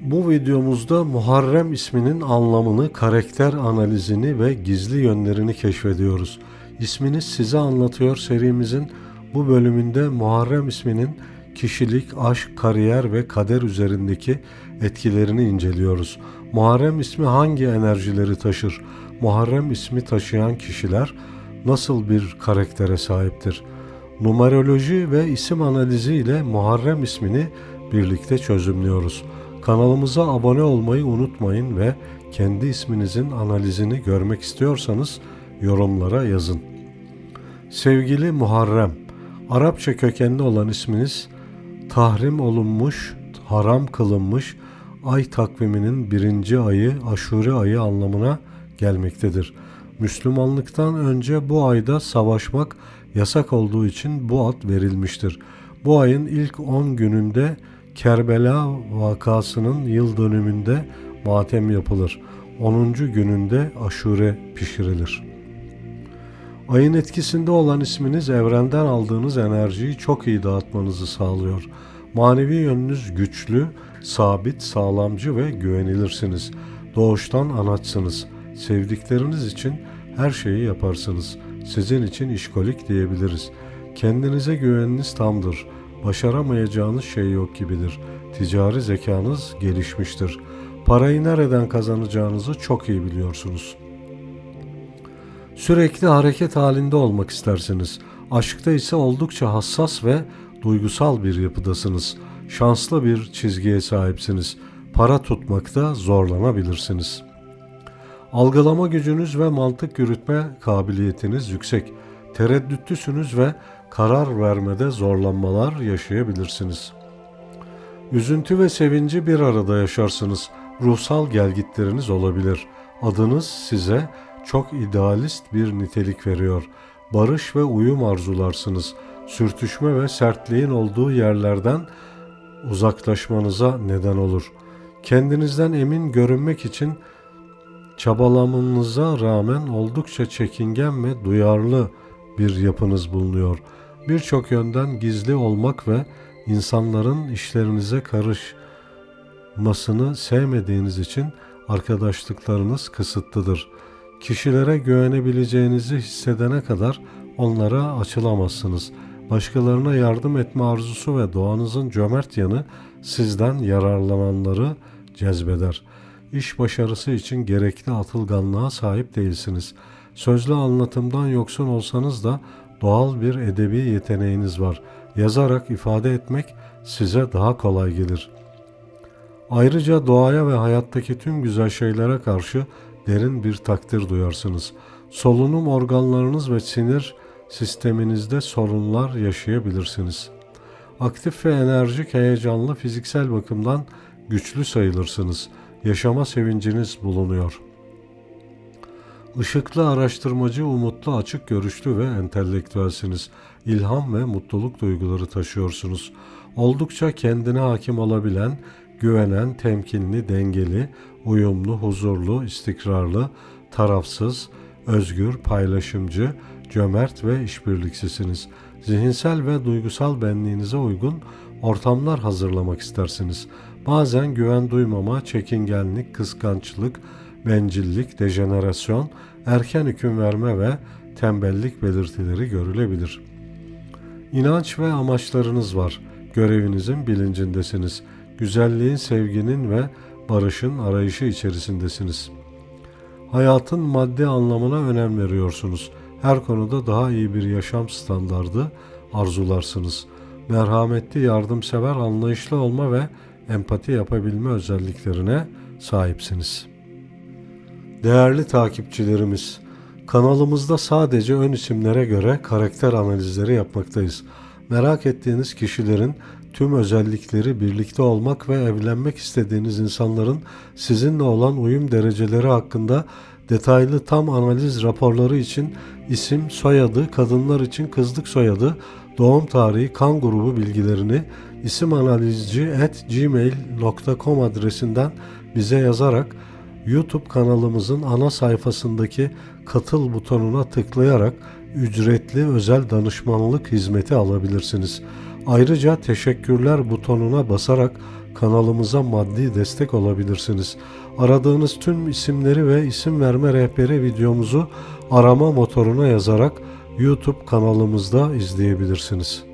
Bu videomuzda Muharrem isminin anlamını, karakter analizini ve gizli yönlerini keşfediyoruz. İsminiz size anlatıyor serimizin bu bölümünde Muharrem isminin kişilik, aşk, kariyer ve kader üzerindeki etkilerini inceliyoruz. Muharrem ismi hangi enerjileri taşır? Muharrem ismi taşıyan kişiler nasıl bir karaktere sahiptir? Numeroloji ve isim analizi ile Muharrem ismini birlikte çözümlüyoruz. Kanalımıza abone olmayı unutmayın ve kendi isminizin analizini görmek istiyorsanız yorumlara yazın. Sevgili Muharrem, Arapça kökenli olan isminiz tahrim olunmuş, haram kılınmış ay takviminin birinci ayı aşure ayı anlamına gelmektedir. Müslümanlıktan önce bu ayda savaşmak yasak olduğu için bu ad verilmiştir. Bu ayın ilk 10 gününde Kerbela vakasının yıl dönümünde matem yapılır. 10. gününde aşure pişirilir. Ayın etkisinde olan isminiz evrenden aldığınız enerjiyi çok iyi dağıtmanızı sağlıyor. Manevi yönünüz güçlü, sabit, sağlamcı ve güvenilirsiniz. Doğuştan anaçsınız. Sevdikleriniz için her şeyi yaparsınız. Sizin için işkolik diyebiliriz. Kendinize güveniniz tamdır. Başaramayacağınız şey yok gibidir. Ticari zekanız gelişmiştir. Parayı nereden kazanacağınızı çok iyi biliyorsunuz. Sürekli hareket halinde olmak istersiniz. Aşkta ise oldukça hassas ve duygusal bir yapıdasınız. Şanslı bir çizgiye sahipsiniz. Para tutmakta zorlanabilirsiniz. Algılama gücünüz ve mantık yürütme kabiliyetiniz yüksek. Tereddütlüsünüz ve karar vermede zorlanmalar yaşayabilirsiniz. Üzüntü ve sevinci bir arada yaşarsınız. Ruhsal gelgitleriniz olabilir. Adınız size çok idealist bir nitelik veriyor. Barış ve uyum arzularsınız. Sürtüşme ve sertliğin olduğu yerlerden uzaklaşmanıza neden olur. Kendinizden emin görünmek için çabalamanıza rağmen oldukça çekingen ve duyarlı bir yapınız bulunuyor. Birçok yönden gizli olmak ve insanların işlerinize karışmasını sevmediğiniz için arkadaşlıklarınız kısıtlıdır. Kişilere güvenebileceğinizi hissedene kadar onlara açılamazsınız. Başkalarına yardım etme arzusu ve doğanızın cömert yanı sizden yararlananları cezbeder. İş başarısı için gerekli atılganlığa sahip değilsiniz. Sözlü anlatımdan yoksun olsanız da doğal bir edebi yeteneğiniz var. Yazarak ifade etmek size daha kolay gelir. Ayrıca doğaya ve hayattaki tüm güzel şeylere karşı derin bir takdir duyarsınız. Solunum organlarınız ve sinir sisteminizde sorunlar yaşayabilirsiniz. Aktif ve enerjik, heyecanlı, fiziksel bakımdan güçlü sayılırsınız. Yaşama sevinciniz bulunuyor. Işıklı araştırmacı, umutlu, açık görüşlü ve entelektüelsiniz. İlham ve mutluluk duyguları taşıyorsunuz. Oldukça kendine hakim olabilen, güvenen, temkinli, dengeli, uyumlu, huzurlu, istikrarlı, tarafsız, özgür, paylaşımcı, cömert ve işbirliksisiniz. Zihinsel ve duygusal benliğinize uygun ortamlar hazırlamak istersiniz. Bazen güven duymama, çekingenlik, kıskançlık, bencillik, dejenerasyon, erken hüküm verme ve tembellik belirtileri görülebilir. İnanç ve amaçlarınız var. Görevinizin bilincindesiniz. Güzelliğin, sevginin ve barışın arayışı içerisindesiniz. Hayatın maddi anlamına önem veriyorsunuz. Her konuda daha iyi bir yaşam standardı arzularsınız. Merhametli, yardımsever, anlayışlı olma ve empati yapabilme özelliklerine sahipsiniz. Değerli takipçilerimiz, kanalımızda sadece ön isimlere göre karakter analizleri yapmaktayız. Merak ettiğiniz kişilerin tüm özellikleri birlikte olmak ve evlenmek istediğiniz insanların sizinle olan uyum dereceleri hakkında detaylı tam analiz raporları için isim, soyadı, kadınlar için kızlık soyadı, doğum tarihi, kan grubu bilgilerini isimanalizci@gmail.com adresinden bize yazarak YouTube kanalımızın ana sayfasındaki katıl butonuna tıklayarak ücretli özel danışmanlık hizmeti alabilirsiniz. Ayrıca teşekkürler butonuna basarak kanalımıza maddi destek olabilirsiniz. Aradığınız tüm isimleri ve isim verme rehberi videomuzu arama motoruna yazarak YouTube kanalımızda izleyebilirsiniz.